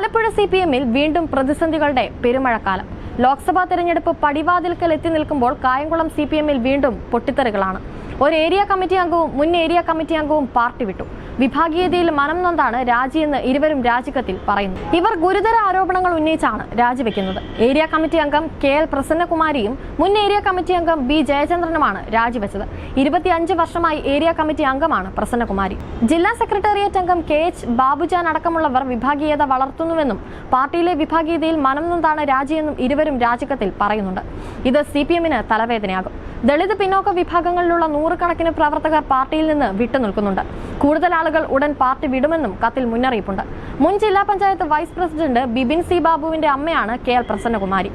Alappuzha C P എമ്മിൽ വീണ്ടും പ്രതിസന്ധികളുടെ പെരുമഴക്കാലം. ലോക്സഭാ തെരഞ്ഞെടുപ്പ് പടിവാതിൽക്കൽ എത്തി നിൽക്കുമ്പോൾ കായംകുളം സി പി എമ്മിൽ വീണ്ടും പൊട്ടിത്തെറികളാണ്. ഒരു ഏരിയ കമ്മിറ്റി അംഗവും മുൻ ഏരിയ കമ്മിറ്റി അംഗവും പാർട്ടി വിട്ടു. വിഭാഗീയതയിൽ മനം നൊന്താണ് രാജിയെന്ന് ഇരുവരും രാജിക്കത്തിൽ പറയുന്നു. ഇവർ ഗുരുതര ആരോപണങ്ങൾ ഉന്നയിച്ചാണ് രാജിവെക്കുന്നത് ഏരിയ കമ്മിറ്റി അംഗം കെ എൽ പ്രസന്നകുമാരിയും മുൻ ഏരിയ കമ്മിറ്റി അംഗം ബി ജയചന്ദ്രനുമാണ് രാജിവെച്ചത് ഇരുപത്തിയഞ്ച് വർഷമായി ഏരിയ കമ്മിറ്റി അംഗമാണ് പ്രസന്നകുമാരി. ജില്ലാ സെക്രട്ടേറിയറ്റ് അംഗം കെ എച്ച് ബാബുജാൻ അടക്കമുള്ളവർ വിഭാഗീയത വളർത്തുന്നുവെന്നും പാർട്ടിയിലെ വിഭാഗീയതയിൽ മനം നൊന്താണ് രാജിയെന്നും ഇരുവരും രാജിക്കത്തിൽ പറയുന്നുണ്ട്. ഇത് സി പി എമ്മിന് തലവേദനയാകും. ദളിത് പിന്നോക്ക വിഭാഗങ്ങളിലുള്ള നൂറുകണക്കിന് പ്രവർത്തകർ പാർട്ടിയിൽ നിന്ന് വിട്ടുനിൽക്കുന്നുണ്ട്. കൂടുതൽ ആളുകൾ ഉടൻ പാർട്ടി വിടുമെന്നും കത്തിൽ മുന്നറിയിപ്പുണ്ട്. മുൻ ജില്ലാ panchayat vice president Bibin C ബാബുവിന്റെ അമ്മയാണ് കെ എൽ പ്രസന്നകുമാരി.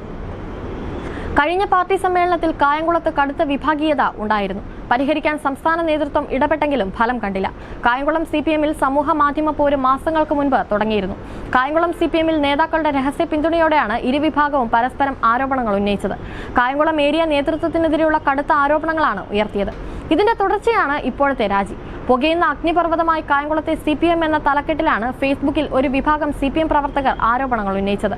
കഴിഞ്ഞ പാർട്ടി സമ്മേളനത്തിൽ കായംകുളത്ത് കടുത്ത വിഭാഗീയത ഉണ്ടായിരുന്നു. പരിഹരിക്കാൻ സംസ്ഥാന നേതൃത്വം ഇടപെട്ടെങ്കിലും ഫലം കണ്ടില്ല. കായംകുളം സി പി എമ്മിൽ സമൂഹ മാധ്യമ പോര് മാസങ്ങൾക്ക് മുൻപ് തുടങ്ങിയിരുന്നു. കായംകുളം സി പി എമ്മിൽ നേതാക്കളുടെ രഹസ്യ പിന്തുണയോടെയാണ് ഇരുവിഭാഗവും പരസ്പരം ആരോപണങ്ങൾ ഉന്നയിച്ചത്. കായംകുളം ഏരിയ നേതൃത്വത്തിനെതിരെയുള്ള കടുത്ത ആരോപണങ്ങളാണ് ഉയർത്തിയത്. ഇതിന്റെ തുടർച്ചയാണ് ഇപ്പോഴത്തെ രാജി. പുകയുന്ന അഗ്നിപർവതമായി കായംകുളത്തെ സി പി എം എന്ന തലക്കെട്ടിലാണ് ഫേസ്ബുക്കിൽ ഒരു വിഭാഗം സി പി എം പ്രവർത്തകർ ആരോപണങ്ങൾ ഉന്നയിച്ചത്.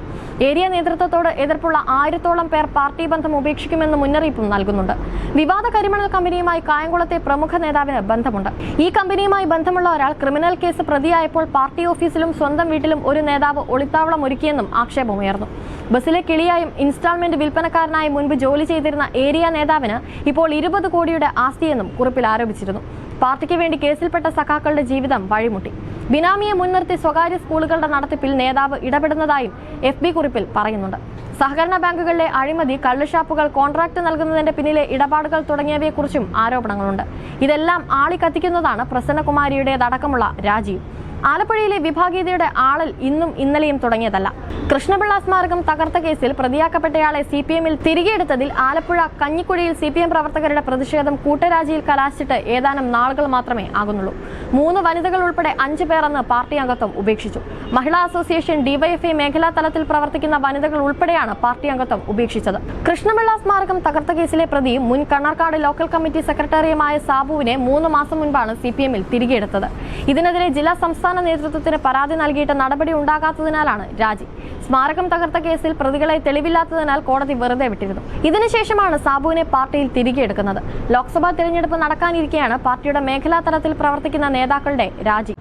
ഏരിയ നേതൃത്വത്തോട് എതിർപ്പുള്ള ആയിരത്തോളം പേർ പാർട്ടി ബന്ധം ഉപേക്ഷിക്കുമെന്ന് മുന്നറിയിപ്പും നൽകുന്നുണ്ട്. വിവാദ കരിമണൽ കമ്പനിയുമായി കായംകുളത്തെ പ്രമുഖ നേതാവിന് ബന്ധമുണ്ട്. ഈ കമ്പനിയുമായി ബന്ധമുള്ള ഒരാൾ ക്രിമിനൽ കേസ് പ്രതിയായപ്പോൾ പാർട്ടി ഓഫീസിലും സ്വന്തം വീട്ടിലും ഒരു നേതാവ് ഒളിത്താവളം ഒരുക്കിയെന്നും ആക്ഷേപമുയർന്നു ബസ്സിലെ കിളിയായും ഇൻസ്റ്റാൾമെന്റ് വിൽപ്പനക്കാരനായി മുൻപ് ജോലി ചെയ്തിരുന്ന ഏരിയ നേതാവിന് ഇപ്പോൾ ഇരുപത് കോടിയുടെ ആസ്തിയെന്നും കുറിപ്പിൽ ആരോപിച്ചിരുന്നു. പാർട്ടിക്ക് വേണ്ടി കേസിൽപ്പെട്ട സഖാക്കളുടെ ജീവിതം വഴിമുട്ടി. ബിനാമിയെ മുൻനിർത്തി സ്വകാര്യ സ്കൂളുകളുടെ നടത്തിപ്പിൽ നേതാവ് ഇടപെടുന്നതായും എഫ് ബി കുറിപ്പിൽ പറയുന്നുണ്ട്. സഹകരണ ബാങ്കുകളിലെ അഴിമതി കള്ളുഷാപ്പുകൾ കോൺട്രാക്ട് നൽകുന്നതിന്റെ പിന്നിലെ ഇടപാടുകൾ തുടങ്ങിയവയെക്കുറിച്ചും ആരോപണങ്ങളുണ്ട്. ഇതെല്ലാം ആളിക്കത്തിക്കുന്നതാണ് പ്രസന്നകുമാരിയുടേതടക്കമുള്ള രാജിയും ആലപ്പുഴയിലെ വിഭാഗീയതയുടെ ആളൽ ഇന്നും ഇന്നലെയും തുടങ്ങിയതല്ല. കൃഷ്ണപിള്ള സ്മാരകം തകർത്ത കേസിൽ പ്രതിയാക്കപ്പെട്ടയാളെ സി പി എമ്മിൽ തിരികെയെടുത്തതിൽ ആലപ്പുഴ കഞ്ഞിക്കുഴിയിൽ സി പി എം പ്രവർത്തകരുടെ പ്രതിഷേധം കൂട്ടരാജിയിൽ കലാശിച്ചിട്ട് ഏതാനും നാളുകൾ മാത്രമേ ആകുന്നുള്ളൂ. മൂന്ന് വനിതകൾ ഉൾപ്പെടെ അഞ്ചു പേരെന്ന് പാർട്ടി അംഗത്വം ഉപേക്ഷിച്ചു. മഹിളാ അസോസിയേഷൻ ഡിവൈഎഫ്ഐ മേഖലാ തലത്തിൽ പ്രവർത്തിക്കുന്ന വനിതകൾ ഉൾപ്പെടെയാണ് പാർട്ടി അംഗത്വം ഉപേക്ഷിച്ചത്. കൃഷ്ണപിള്ള സ്മാരകം തകർത്ത കേസിലെ പ്രതി മുൻ കണ്ണാർക്കാട് ലോക്കൽ കമ്മിറ്റി സെക്രട്ടറിയുമായ സാബുവിനെ മൂന്ന് മാസം മുൻപാണ് സി പി എമ്മിൽ തിരികെയെടുത്തത് ഇതിനെതിരെ ജില്ലാ സംസ്ഥാന നേതൃത്വത്തിന് പരാതി നൽകിയിട്ട് നടപടി ഉണ്ടാകാത്തതിനാലാണ് രാജി. സ്മാരകം തകർത്ത കേസിൽ പ്രതികളെ തെളിവില്ലാത്തതിനാൽ കോടതി വെറുതെ വിട്ടിരുന്നു. ഇതിനുശേഷമാണ് സാബുവിനെ പാർട്ടിയിൽ തിരികെ എടുക്കുന്നത്. ലോക്സഭാ തെരഞ്ഞെടുപ്പ് നടക്കാനിരിക്കെയാണ് പാർട്ടിയുടെ മേഖലാ തലത്തിൽ പ്രവർത്തിക്കുന്ന നേതാക്കളുടെ രാജി.